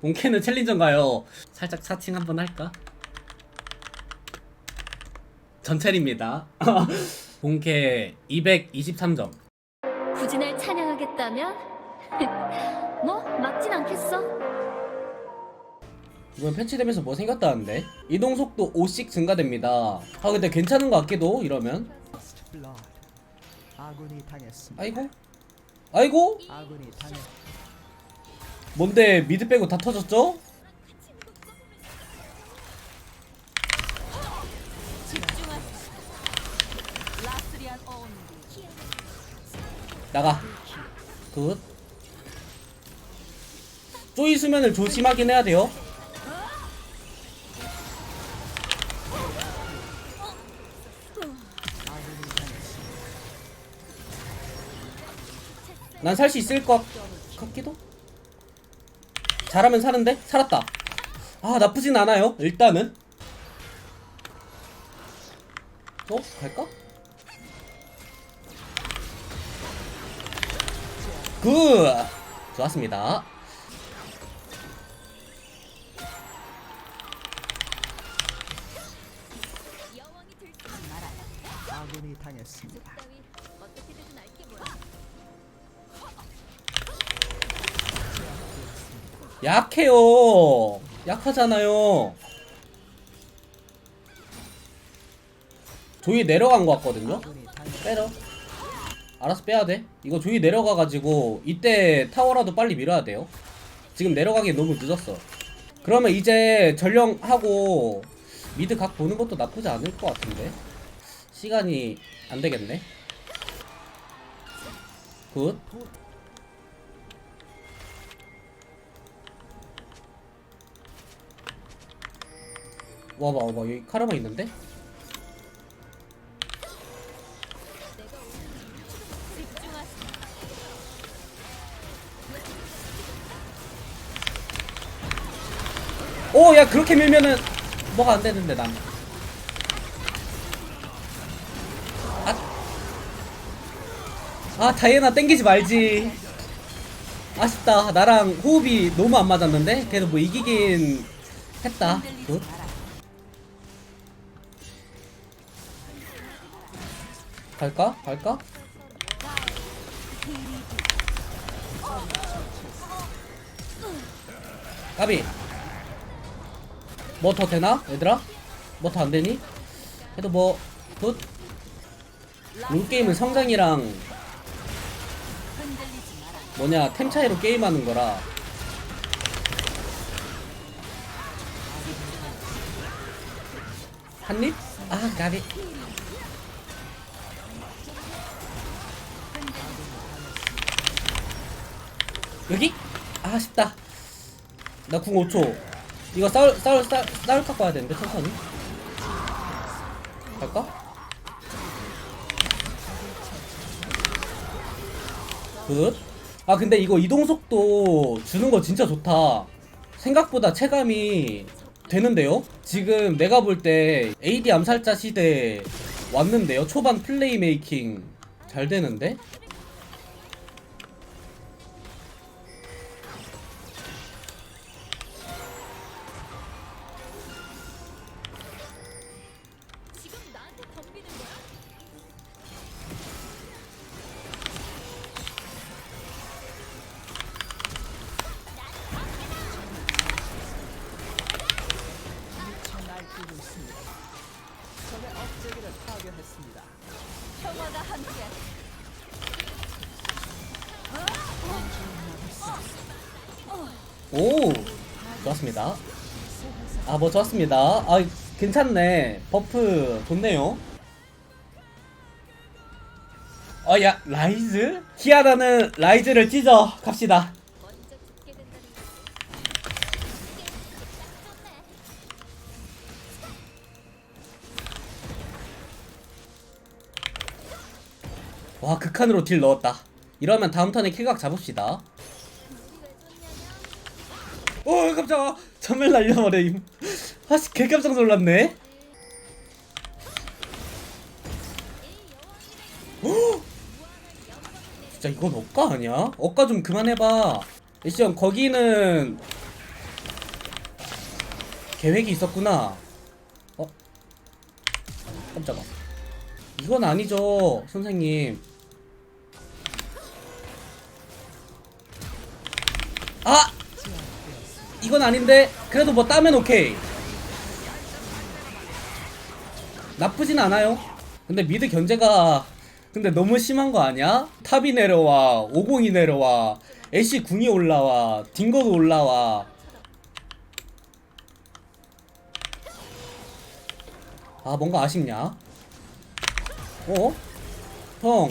본캐는 챌린저인가요? 살짝 사칭 한번 할까? 전체입니다. 본캐 223점. 굳이 날 찬양하겠다면? 뭐 막진 않겠어. 이번 패치되면서 뭐 생겼다는데? 이동 속도 5씩 증가됩니다. 아 근데 괜찮은 것 같기도 이러면. 아이고. 아이고. 아군이 당했. 뭔데 미드 빼고 다 터졌죠? 나가. 굿. 쪼이 수면을 조심하긴 해야 돼요. 난 살 수 있을 것 같기도? 잘하면 사는데? 살았다. 아, 나쁘진 않아요. 일단은. 어? 갈까? 굿! 좋았습니다. 아군이 당했습니다. 약해요. 약하잖아요. 조이 내려간 것 같거든요? 빼러. 알아서 빼야 돼. 이거 조이 내려가가지고 이때 타워라도 빨리 밀어야 돼요. 지금 내려가기 너무 늦었어. 그러면 이제 전령하고 미드 각 보는 것도 나쁘지 않을 것 같은데. 시간이 안 되겠네. 굿. 와봐 와봐 여기 카르마 있는데? 오, 야, 그렇게 밀면은 뭐가 안 되는데, 난. 아, 아, 다이애나 땡기지 말지. 아쉽다. 나랑 호흡이 너무 안 맞았는데? 그래도 뭐 이기긴 했다. 굿. 갈까? 갈까? 까비. 뭐 더 되나? 얘들아? 뭐 더 안 되니? 그래도 뭐, 굿. 롤게임은 성장이랑 뭐냐, 템 차이로 게임하는 거라. 한 입? 아, 까비. 여기? 아, 아쉽다. 나 궁 5초. 이거 싸울, 싸울, 싸울, 싸울 갖고 와야 되는데, 천천히. 갈까? 굿. 아, 근데 이거 이동속도 주는 거 진짜 좋다. 생각보다 체감이 되는데요? 지금 내가 볼 때 AD 암살자 시대 왔는데요? 초반 플레이 메이킹 잘 되는데? 오 좋았습니다. 아 뭐 좋았습니다. 아 괜찮네. 버프 좋네요. 어 야 라이즈? 키아라는 라이즈를 찢어 갑시다. 와 극한으로 딜 넣었다. 이러면 다음 턴에 킬각 잡읍시다 오 깜짝아 전멸 날려버려 임 아씨 개깜짝 놀랐네 오! 진짜 이건 억까 아니야? 억까 좀 그만해봐 애쉬형 거기는 계획이 있었구나. 어? 깜짝아. 이건 아니죠, 선생님. 아! 이건 아닌데, 그래도 뭐 따면 오케이. 나쁘진 않아요. 근데 미드 견제가 근데 너무 심한 거 아니야? 탑이 내려와, 50이 내려와, 애쉬 궁이 올라와, 딩거도 올라와. 아 뭔가 아쉽냐? 어? 형.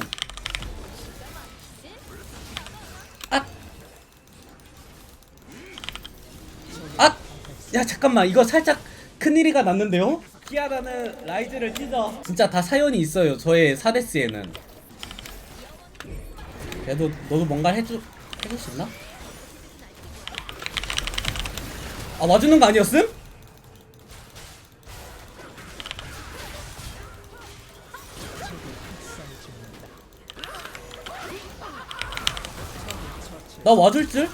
야 잠깐만 이거 살짝 큰일이가 났는데요? 키아라는 라이즈를 찢어 진짜 다 사연이 있어요 저의 사데스에는 그래도 너도 뭔가 해주 해줄 수 있나? 아 와주는 거 아니었음? 나 와줄 줄?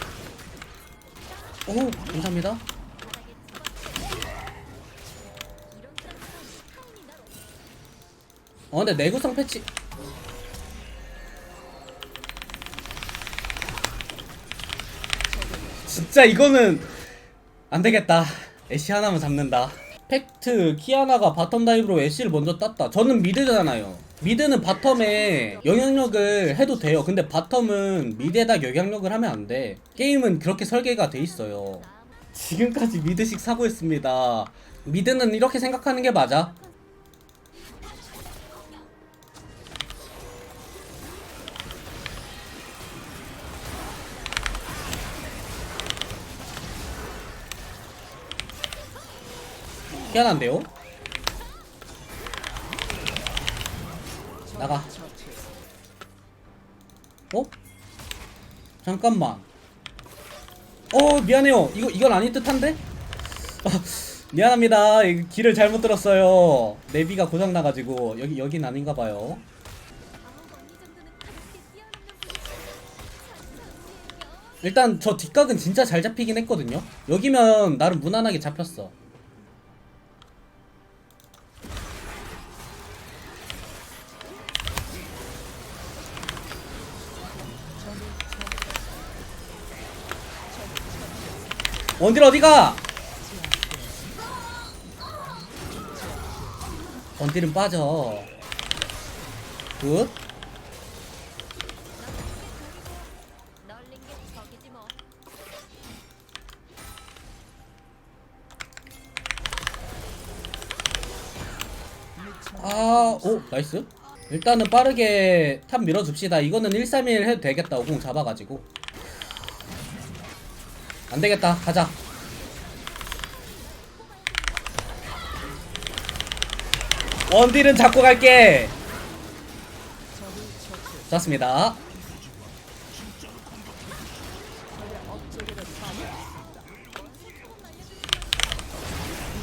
오 감사합니다 어 근데 내구성 패치 진짜 이거는 안 되겠다. 애쉬 하나만 잡는다. 팩트 키아나가 바텀 다이브로 애쉬를 먼저 땄다. 저는 미드잖아요. 미드는 바텀에 영향력을 해도 돼요. 근데 바텀은 미드에다 영향력을 하면 안 돼. 게임은 그렇게 설계가 돼 있어요. 지금까지 미드식 사고했습니다. 미드는 이렇게 생각하는 게 맞아. 희한한데요? 나가. 어? 잠깐만. 어 미안해요. 이거 이건 아닌 듯한데? 아, 미안합니다. 이 길을 잘못 들었어요. 내비가 고장 나가지고 여기 여긴 아닌가 봐요. 아홉 언니 정도는 가볍게 뛰어넘는 분이지. 일단 저 뒷각은 진짜 잘 잡히긴 했거든요. 여기면 나름 무난하게 잡혔어. 원딜 어디가? 원딜은 빠져. 굿. 아, 오, 나이스. 일단은 빠르게 탑 밀어줍시다. 이거는 131 해도 되겠다. 50 잡아가지고. 안 되겠다. 가자. 원딜은 잡고 갈게. 좋습니다.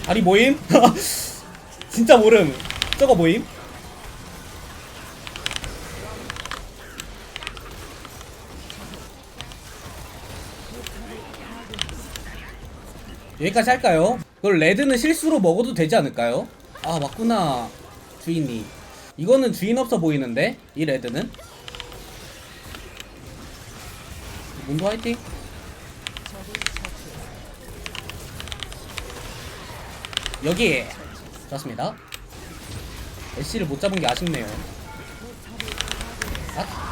아니 모임? 진짜 모름. 저거 모임? 여기까지 할까요? 그걸 레드는 실수로 먹어도 되지 않을까요? 아 맞구나 주인이 이거는 주인 없어 보이는데 이 레드는 문도 화이팅 여기 좋습니다 애쉬를 못 잡은 게 아쉽네요 아.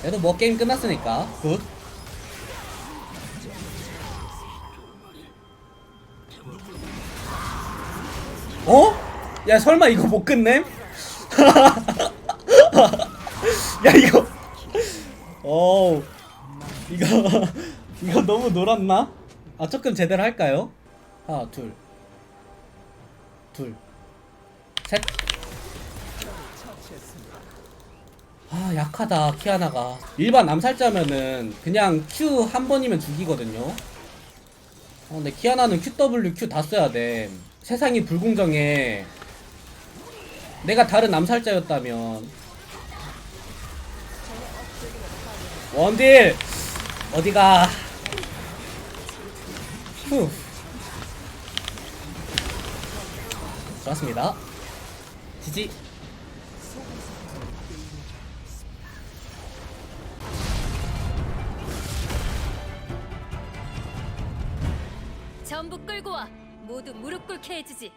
그래도 뭐 게임 끝났으니까 굿 어? 야 설마 이거 못 끝냄? 야 이거 어우 이거 이거 너무 놀았나? 아 조금 제대로 할까요? 하나 둘 둘 셋 아 약하다 키아나가. 일반 암살자면은 그냥 Q 한 번이면 죽이거든요. 어, 근데 키아나는 QW Q 다 써야 돼. 세상이 불공정해. 내가 다른 암살자였다면. 원딜! 어디가? 후 좋았습니다. 지지 전부 끌고 와. 모두 무릎 꿇게 해주지.